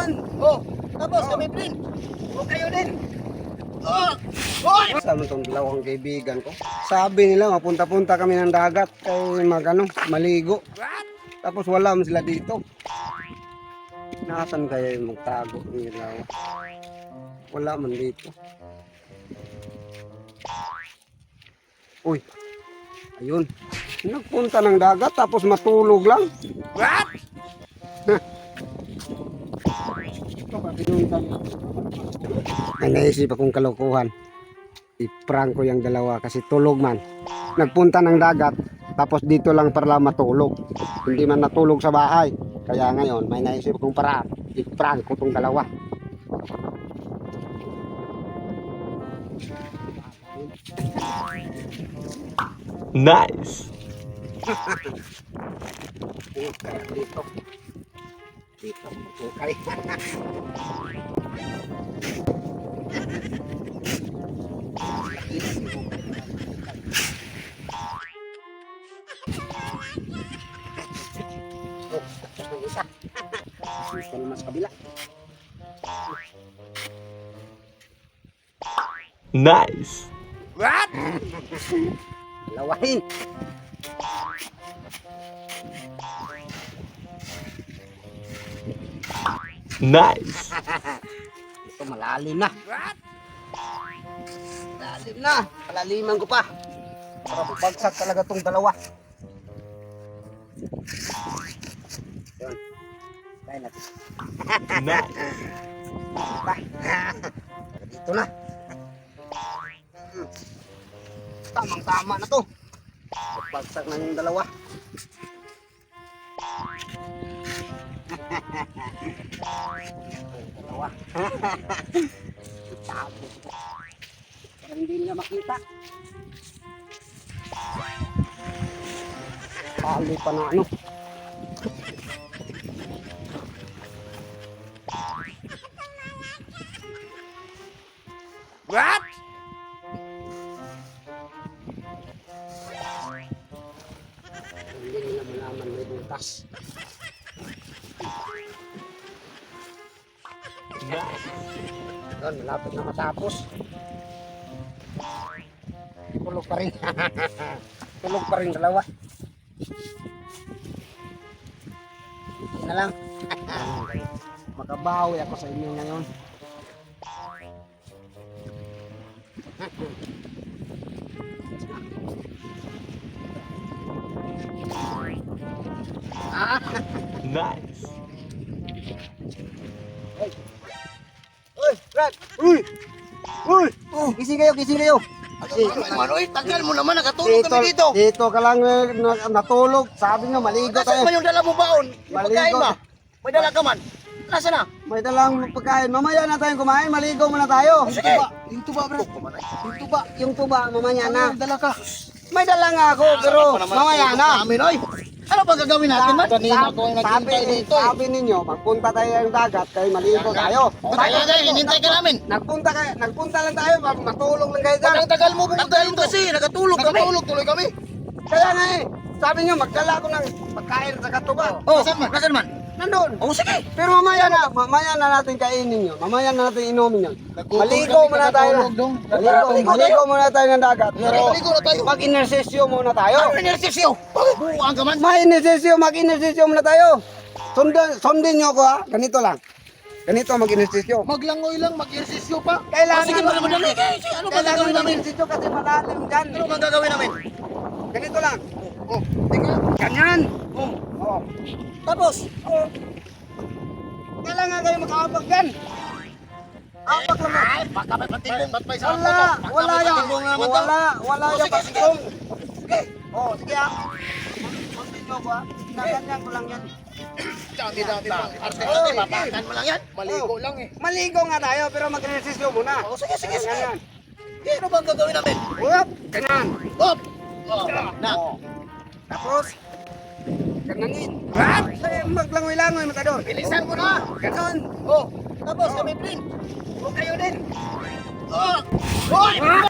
Ganon. Oh, tapos kami din. O kayo din. Oh, hoy! Sama tong dalawang kaibigan ko. Sabi nila, mapunta-punta kami ng dagat kay mag, ano, maligo. Tapos wala man sila dito. Nasaan kaya yung magtago nila? Wala man dito. Uy, ayun. Nagpunta ng dagat tapos matulog lang. What? May naisip akong kalokohan. I-prank ko yung dalawa kasi tulog man. Nagpunta ng dagat, tapos dito lang para matulog. Hindi man natulog sa bahay. Kaya ngayon, may naisip akong paraan. I-prank ko tong dalawa. Nice. Dito. Okay. Oh, isa. Dito naman sa kabila. Nice. What? Dalawahin. Nice. Ito malalim na. Malalim na. Palaliman ko pa. Para bubagsak talaga tong dalawa. Yun. Kaya natin. Nice. Dito na. Tamang tama na to. Bubagsak na yung dalawa. Dalawa. Hindi nila makita. Pali pa na ano. What? Hindi nila malaman may butas. Doon, malapit na matapos. Tulog pa rin. Tulog pa rin dalawa. Hindi na lang. Makabawi ako sa inyo ngayon. ah, Nice. Uy, Brad! Uy! Uy! Gising kayo, gising kayo! Ano eh, tagal mo naman, nakatulog kami dito. Dito ka lang eh, na, natulog. Sabi nyo, maligo Nasaan tayo. ba yung dala mo baon? Yung Maligo. pagkain ba? May dala ka man. Nasaan na? May dalang pagkain. Mamaya na tayong kumain. Maligo muna tayo. Sige. Yung tuba, bro. Yung tuba. Yung tuba, mamaya na. Ano, dala ka. May dala nga ako, pero mamaya na. Amin, oy. Ano ba gagawin natin, man? Kanina ko ang sabi, naghintay dito, eh. sabi ninyo, magpunta tayo ng dagat, kayo maligo tayo. Tayo na, hinintay ka namin. Nagpunta, kayo, nagpunta lang tayo, mag- matulog lang kayo dyan. Ang tagal mo pumunta dito. kasi, nakatulog kami. Nakatulog tuloy kami. Kaya nga eh, sabi nyo, magdala ako ng pagkain sa katuba. Oh, nasaan man? Nasaan man? Nandun. Oh, sige. Pero mamaya na, mamaya na natin kainin yun. Mamaya na natin inumin yun. Maligo muna tayo. Maligo, maligo muna tayo ng dagat. Pero Maligo na tayo. mag-inersesyo muna tayo. Ano inersesyo? Buuan ka man? Mag-inersesyo, mag-inersesyo muna tayo. Sundin, sundin nyo ako ha. Ganito lang. Ganito mag-inersesyo. Maglangoy lang, mag-ersesyo pa. Kailangan Oh, sige, para madali. Sige, ano ba Kailangan gagawin namin? mag-inersesyo kasi malalim dyan. Ano bang gagawin namin? Ganito lang. Oh, tingnan. Ganyan. Oh, Oh. tapos, Oh. Kailangan kayo makaabag dyan. Abag lang. ay, baka may patibong. Ba't may sarap Wala, wala yan. to. Wala, wala Oh, yan. sige, sige. Oh, sige ah. Nyo ko ah. Naganyan ko lang yan. Dami-dami pa. Arte Oh, natin, sige. papakan mo lang yan. Maligo lang eh. Maligo nga tayo, pero mag-resisyo muna. Oh, sige, sige, sige. Ano bang gagawin namin? Huwag, ganyan. Hop! Oh, na. Oh. Tapos, gananin. What? Eh, maglangoy-langoy, matador. Bilisan mo na. Ganon. Oh, tapos kami din. Huwag kayo din. Oh! Hoy!